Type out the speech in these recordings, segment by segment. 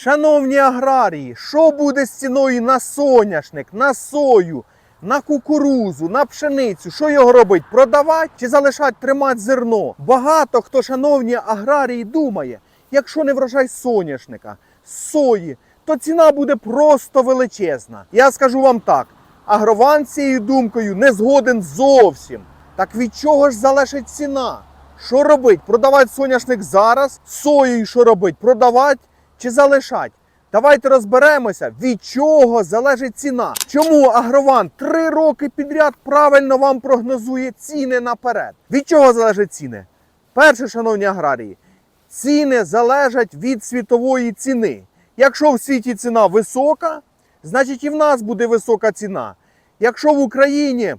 Шановні аграрії, що буде з ціною на соняшник, на сою, на кукурузу, на пшеницю? Що його робить? Продавати чи залишати тримати зерно? Багато хто, шановні аграрії, думає, якщо не врожай соняшника, сої, то ціна буде просто величезна. Я скажу вам так: агрован цією думкою не згоден зовсім. Так від чого ж залежить ціна? Що робить? Продавати соняшник зараз, соєю що робить? Продавати чи залишати? Давайте розберемося, від чого залежить ціна. Чому агрован три роки підряд правильно вам прогнозує ціни наперед? Від чого залежать ціни? Перше, шановні аграрії, ціни залежать від світової ціни. Якщо в світі ціна висока, значить і в нас буде висока ціна. Якщо в Україні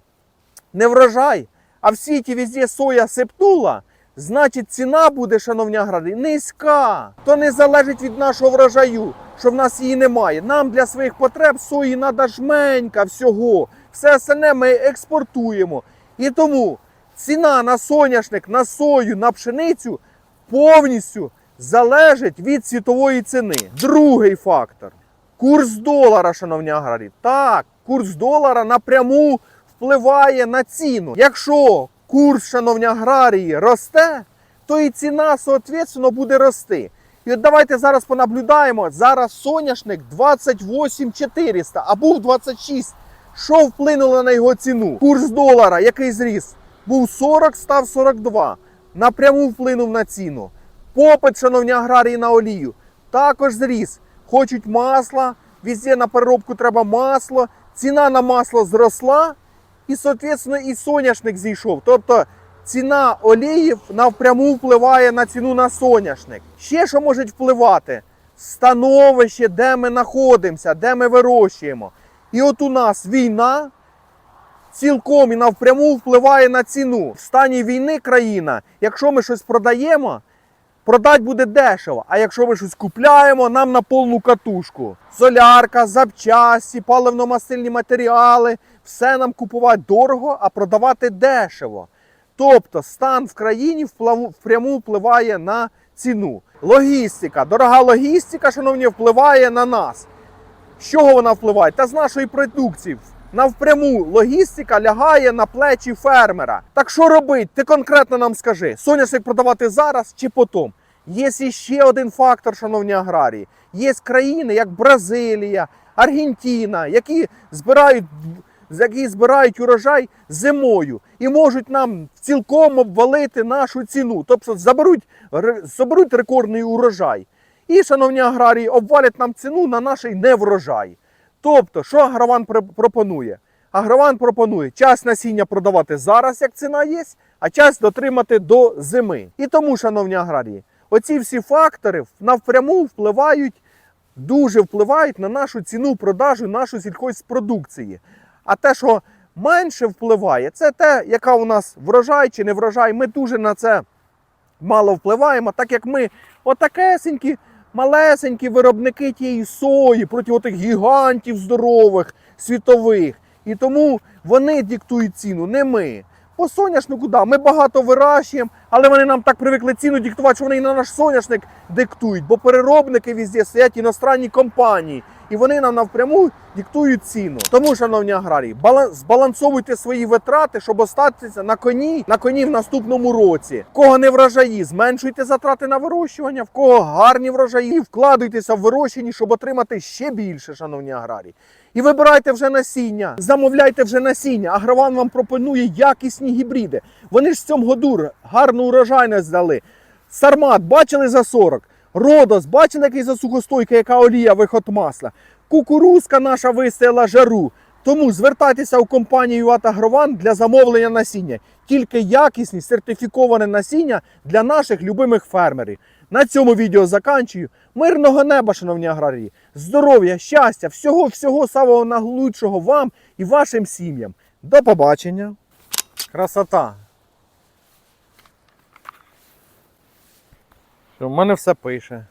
не врожай, а в світі везде соя септула, значить ціна буде, шановні аграрії, низька. То не залежить від нашого врожаю, що в нас її немає. Нам для своїх потреб сої треба жменька всього. Все остальне ми експортуємо. І тому ціна на соняшник, на сою, на пшеницю повністю залежить від світової ціни. Другий фактор. Курс долара, шановні аграрії. Так, курс долара напряму впливає на ціну. Якщо курс, шановні аграрії, росте, то і ціна, соответственно, буде рости. І от давайте зараз понаблюдаємо. Зараз соняшник 28 400, а був 26. Що вплинуло на його ціну? Курс долара, який зріс, був 40, став 42. Напряму вплинув на ціну. Попит, шановні аграрії, на олію також зріс. Хочуть масла, везде на переробку треба масло. Ціна на масло зросла, і, соответственно, і соняшник зійшов. Тобто ціна олії напряму впливає на ціну на соняшник. Ще що може впливати? Становище, де ми знаходимося, де ми вирощуємо. І от у нас війна цілком і навпряму впливає на ціну. В стані війни країна, якщо ми щось продаємо, продать буде дешево. А якщо ми щось купляємо, нам на повну катушку. Солярка, запчасті, паливно-мастильні матеріали, все нам купувати дорого, а продавати дешево. Тобто стан в країні впряму впливає на ціну. Логістика, дорога логістика, шановні, впливає на нас. З чого вона впливає? Та з нашої продукції. Навпряму логістика лягає на плечі фермера. Так що робити? Ти конкретно нам скажи, соняшник продавати зараз чи потім? Є ще один фактор, шановні аграрії. Є країни, як Бразилія, Аргентина, які збирають, які збирають урожай зимою і можуть нам цілком обвалити нашу ціну. Тобто заберуть, заберуть рекордний урожай. І, шановні аграрії, обвалять нам ціну на наш неврожай. Тобто, що агрован пропонує? Агрован пропонує час насіння продавати зараз, як ціна є, а час дотримати до зими. І тому, шановні аграрії, оці всі фактори навпряму впливають, дуже впливають на нашу ціну продажу нашої сільхозпродукції. А те, що менше впливає, це те, яка у нас врожай чи не врожай. Ми дуже на це мало впливаємо, так як ми отакесенькі, малесенькі виробники тієї сої проти отих гігантів здорових, світових. І тому вони диктують ціну, не ми. По соняшнику, да, ми багато вирощуємо, але вони нам так привикли ціну диктувати, що вони і на наш соняшник диктують, бо переробники везде стоять іностранні компанії, і вони нам навпряму диктують ціну. Тому, шановні аграрії, бала- збалансовуйте свої витрати, щоб остатися на коні на коні в наступному році. В кого не врожаї, зменшуйте затрати на вирощування, в кого гарні врожаї, вкладуйтеся в вирощені, щоб отримати ще більше, шановні аграрії. І вибирайте вже насіння, замовляйте вже насіння. Агрован вам пропонує якісні гібриди. Вони ж в цьому году гарну урожайність дали. Сармат бачили за 40. Родос, бачили, який за сухостойка, яка олія виход масла. Кукурузка наша вистояла жару. Тому звертайтеся у компанію Атагрован для замовлення насіння. Тільки якісні сертифіковане насіння для наших любимих фермерів. На цьому відео заканчую. Мирного неба, шановні аграрії, здоров'я, щастя, всього, всього самого найглучшого вам і вашим сім'ям. До побачення. Красота. В мене все пише.